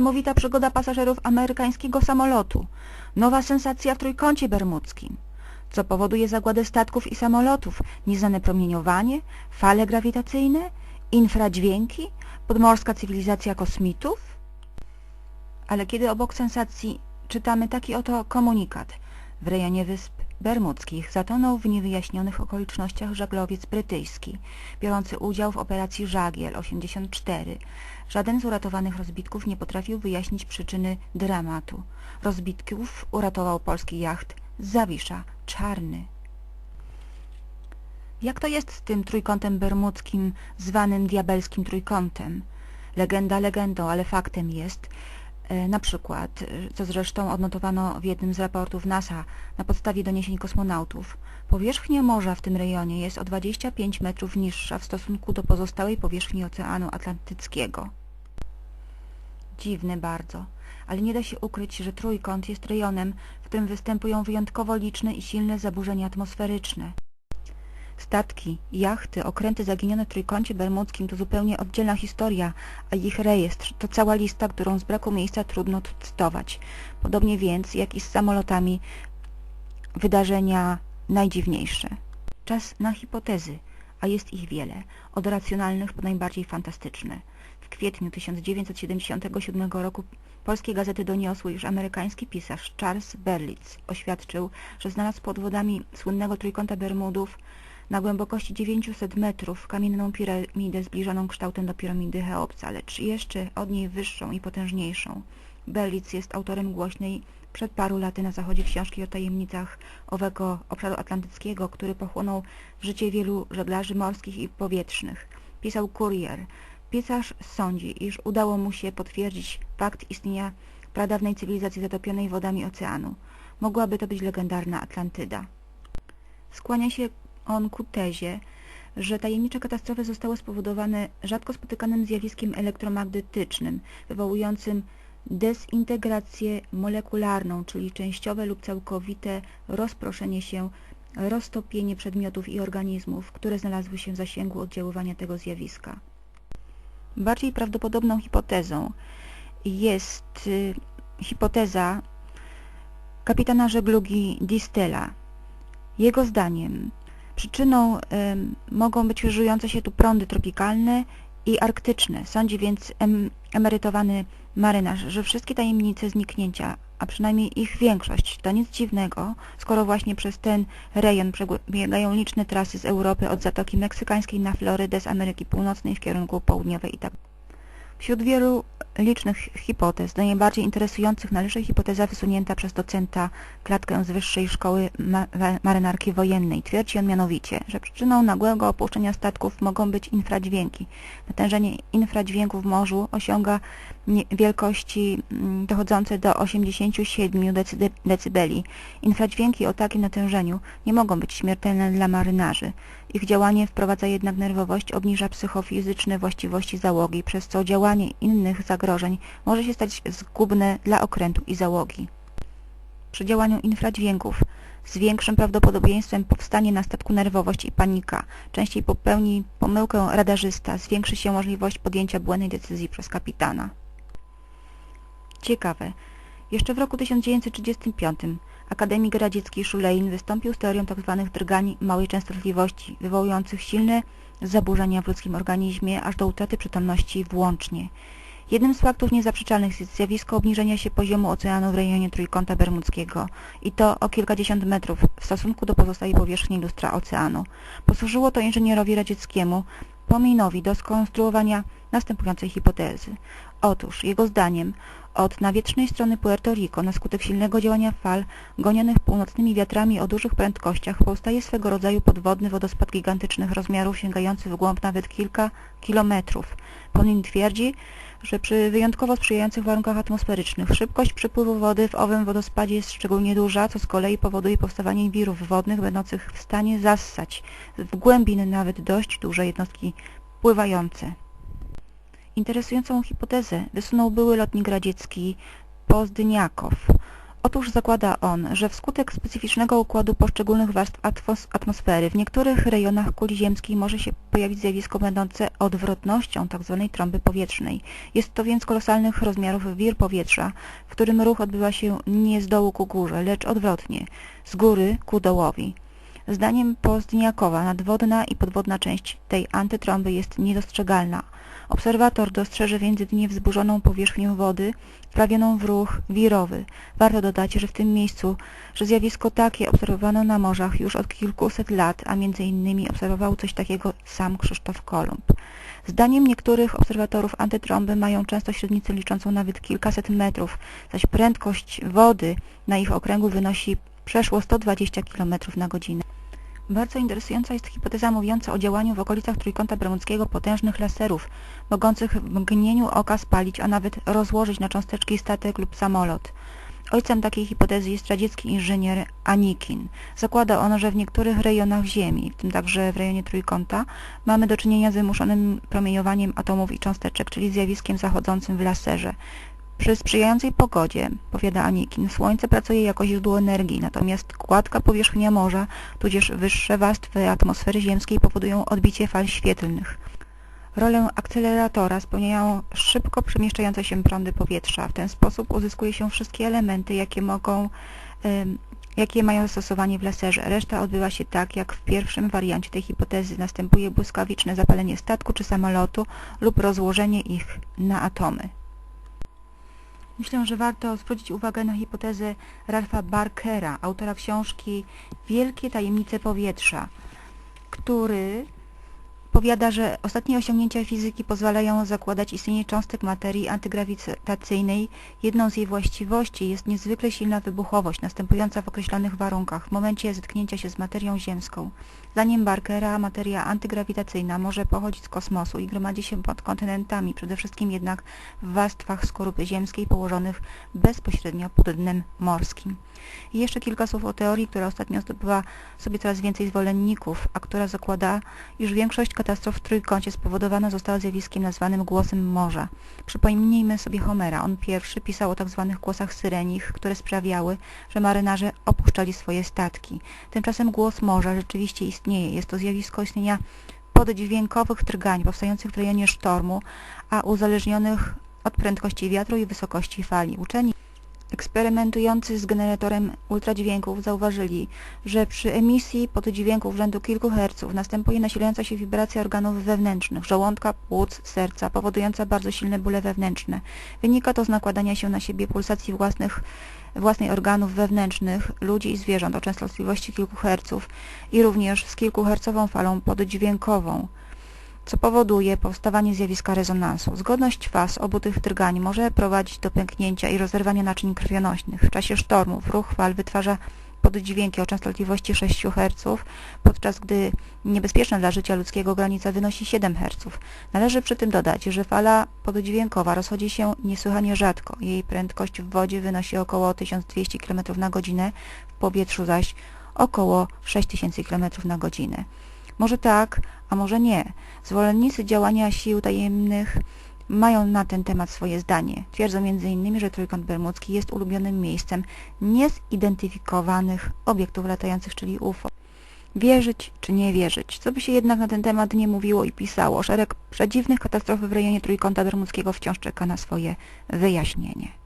niesamowita przygoda pasażerów amerykańskiego samolotu, nowa sensacja w Trójkącie Bermudzkim, co powoduje zagładę statków i samolotów, nieznane promieniowanie, fale grawitacyjne, infradźwięki, podmorska cywilizacja kosmitów? Ale kiedy obok sensacji czytamy taki oto komunikat. W rejonie Wysp Bermudzkich zatonął w niewyjaśnionych okolicznościach żaglowiec brytyjski, biorący udział w operacji Żagiel 84. Żaden z uratowanych rozbitków nie potrafił wyjaśnić przyczyny dramatu. Rozbitków uratował polski jacht Zawisza Czarny. Jak to jest z tym trójkątem bermudzkim, zwanym diabelskim trójkątem? Legenda legendą, ale faktem jest, na przykład, e, co zresztą odnotowano w jednym z raportów NASA na podstawie doniesień kosmonautów, powierzchnia morza w tym rejonie jest o 25 metrów niższa w stosunku do pozostałej powierzchni Oceanu Atlantyckiego. Dziwne bardzo, ale nie da się ukryć, że trójkąt jest rejonem, w którym występują wyjątkowo liczne i silne zaburzenia atmosferyczne. Statki, jachty, okręty zaginione w Trójkącie Bermudzkim to zupełnie oddzielna historia, a ich rejestr to cała lista, którą z braku miejsca trudno cytować. Podobnie więc, jak i z samolotami, wydarzenia najdziwniejsze. Czas na hipotezy, a jest ich wiele, od racjonalnych po najbardziej fantastyczne. W kwietniu 1977 roku polskie gazety doniosły, iż amerykański pisarz Charles Berlitz oświadczył, że znalazł pod wodami słynnego Trójkąta Bermudów na głębokości 900 metrów kamienną piramidę zbliżoną kształtem do piramidy Cheopsa, lecz jeszcze od niej wyższą i potężniejszą. Berlitz jest autorem głośnej przed paru laty na zachodzie książki o tajemnicach owego obszaru atlantyckiego, który pochłonął życie wielu żeglarzy morskich i powietrznych. Pisał Kurier. Pisarz sądzi, iż udało mu się potwierdzić fakt istnienia pradawnej cywilizacji zatopionej wodami oceanu. Mogłaby to być legendarna Atlantyda. Skłania się on ku tezie, że tajemnicze katastrofy zostały spowodowane rzadko spotykanym zjawiskiem elektromagnetycznym, wywołującym dezintegrację molekularną, czyli częściowe lub całkowite rozproszenie się, roztopienie przedmiotów i organizmów, które znalazły się w zasięgu oddziaływania tego zjawiska. Bardziej prawdopodobną hipotezą jest y, hipoteza kapitana żeglugi Distela. Jego zdaniem Przyczyną y, mogą być żujące się tu prądy tropikalne i arktyczne. Sądzi więc em, emerytowany marynarz, że wszystkie tajemnice zniknięcia, a przynajmniej ich większość, to nic dziwnego, skoro właśnie przez ten rejon przebiegają liczne trasy z Europy od Zatoki Meksykańskiej na Florydę z Ameryki Północnej w kierunku południowej i tak Wśród wielu licznych hipotez, do najbardziej interesujących należy hipoteza wysunięta przez docenta klatkę z Wyższej Szkoły Ma Marynarki Wojennej. Twierdzi on mianowicie, że przyczyną nagłego opuszczenia statków mogą być infradźwięki. Natężenie infradźwięku w morzu osiąga wielkości mm, dochodzące do 87 decybeli. Infradźwięki o takim natężeniu nie mogą być śmiertelne dla marynarzy. Ich działanie wprowadza jednak nerwowość, obniża psychofizyczne właściwości załogi, przez co działanie innych zagrożeń może się stać zgubne dla okrętu i załogi. Przy działaniu infradźwięków z większym prawdopodobieństwem powstanie na statku nerwowość i panika. Częściej popełni pomyłkę radarzysta, zwiększy się możliwość podjęcia błędnej decyzji przez kapitana. Ciekawe. Jeszcze w roku 1935 Akademik Radziecki Szulejn wystąpił z teorią tzw. Tak drgań małej częstotliwości, wywołujących silne zaburzenia w ludzkim organizmie aż do utraty przytomności włącznie. Jednym z faktów niezaprzeczalnych jest zjawisko obniżenia się poziomu oceanu w rejonie Trójkąta Bermudzkiego i to o kilkadziesiąt metrów w stosunku do pozostałej powierzchni lustra oceanu. Posłużyło to inżynierowi radzieckiemu Pominowi do skonstruowania następującej hipotezy. Otóż, jego zdaniem, od nawietrznej strony Puerto Rico na skutek silnego działania fal gonionych północnymi wiatrami o dużych prędkościach powstaje swego rodzaju podwodny wodospad gigantycznych rozmiarów sięgający w głąb nawet kilka kilometrów. Ponin twierdzi, że przy wyjątkowo sprzyjających warunkach atmosferycznych szybkość przepływu wody w owym wodospadzie jest szczególnie duża, co z kolei powoduje powstawanie wirów wodnych będących w stanie zassać w głębiny nawet dość duże jednostki pływające. Interesującą hipotezę wysunął były lotnik radziecki Pozdniakow. Otóż zakłada on, że wskutek specyficznego układu poszczególnych warstw atmos atmosfery w niektórych rejonach kuli ziemskiej może się pojawić zjawisko będące odwrotnością tzw. trąby powietrznej. Jest to więc kolosalnych rozmiarów wir powietrza, w którym ruch odbywa się nie z dołu ku górze, lecz odwrotnie, z góry ku dołowi. Zdaniem Pozdniakowa nadwodna i podwodna część tej antytrąby jest niedostrzegalna. Obserwator dostrzeże więc jedynie wzburzoną powierzchnię wody, wprawioną w ruch wirowy. Warto dodać, że w tym miejscu, że zjawisko takie obserwowano na morzach już od kilkuset lat, a między innymi obserwował coś takiego sam Krzysztof Kolumb. Zdaniem niektórych obserwatorów antytrąby mają często średnicę liczącą nawet kilkaset metrów, zaś prędkość wody na ich okręgu wynosi przeszło 120 km na godzinę. Bardzo interesująca jest hipoteza mówiąca o działaniu w okolicach Trójkąta Bermudzkiego potężnych laserów, mogących w mgnieniu oka spalić, a nawet rozłożyć na cząsteczki statek lub samolot. Ojcem takiej hipotezy jest radziecki inżynier Anikin. Zakłada on, że w niektórych rejonach Ziemi, w tym także w rejonie Trójkąta, mamy do czynienia z wymuszonym promieniowaniem atomów i cząsteczek, czyli zjawiskiem zachodzącym w laserze. Przy sprzyjającej pogodzie, powiada Anikin, Słońce pracuje jako źródło energii, natomiast gładka powierzchnia morza, tudzież wyższe warstwy atmosfery ziemskiej powodują odbicie fal świetlnych. Rolę akceleratora spełniają szybko przemieszczające się prądy powietrza. W ten sposób uzyskuje się wszystkie elementy, jakie mogą, jakie mają zastosowanie w laserze. Reszta odbywa się tak, jak w pierwszym wariancie tej hipotezy. Następuje błyskawiczne zapalenie statku czy samolotu lub rozłożenie ich na atomy. Myślę, że warto zwrócić uwagę na hipotezę Ralpha Barkera, autora książki Wielkie tajemnice powietrza, który powiada, że ostatnie osiągnięcia fizyki pozwalają zakładać istnienie cząstek materii antygrawitacyjnej. Jedną z jej właściwości jest niezwykle silna wybuchowość, następująca w określonych warunkach, w momencie zetknięcia się z materią ziemską. Zdaniem Barkera materia antygrawitacyjna może pochodzić z kosmosu i gromadzi się pod kontynentami, przede wszystkim jednak w warstwach skorupy ziemskiej położonych bezpośrednio pod dnem morskim. I jeszcze kilka słów o teorii, która ostatnio zdobywa sobie coraz więcej zwolenników, a która zakłada, iż większość katastrof w Trójkącie spowodowana została zjawiskiem nazwanym głosem morza. Przypomnijmy sobie Homera. On pierwszy pisał o tzw. Tak głosach syrenich, które sprawiały, że marynarze opuszczali swoje statki. Tymczasem głos morza rzeczywiście istnieje. Jest to zjawisko istnienia poddźwiękowych trgań powstających w rejonie sztormu, a uzależnionych od prędkości wiatru i wysokości fali. Uczeni Eksperymentujący z generatorem ultradźwięków zauważyli, że przy emisji poddźwięków rzędu kilku herców następuje nasilająca się wibracja organów wewnętrznych, żołądka, płuc, serca, powodująca bardzo silne bóle wewnętrzne. Wynika to z nakładania się na siebie pulsacji własnych, własnej organów wewnętrznych ludzi i zwierząt o częstotliwości kilku herców i również z kilkuhercową falą poddźwiękową co powoduje powstawanie zjawiska rezonansu. Zgodność faz obu tych drgań może prowadzić do pęknięcia i rozerwania naczyń krwionośnych. W czasie sztormów ruch fal wytwarza poddźwięki o częstotliwości 6 Hz, podczas gdy niebezpieczna dla życia ludzkiego granica wynosi 7 Hz. Należy przy tym dodać, że fala poddźwiękowa rozchodzi się niesłychanie rzadko. Jej prędkość w wodzie wynosi około 1200 km na godzinę, w powietrzu zaś około 6000 km na godzinę. Może tak, a może nie. Zwolennicy działania sił tajemnych mają na ten temat swoje zdanie. Twierdzą m.in., że Trójkąt Bermudzki jest ulubionym miejscem niezidentyfikowanych obiektów latających, czyli UFO. Wierzyć czy nie wierzyć? Co by się jednak na ten temat nie mówiło i pisało? Szereg przedziwnych katastrof w rejonie Trójkąta Bermudzkiego wciąż czeka na swoje wyjaśnienie.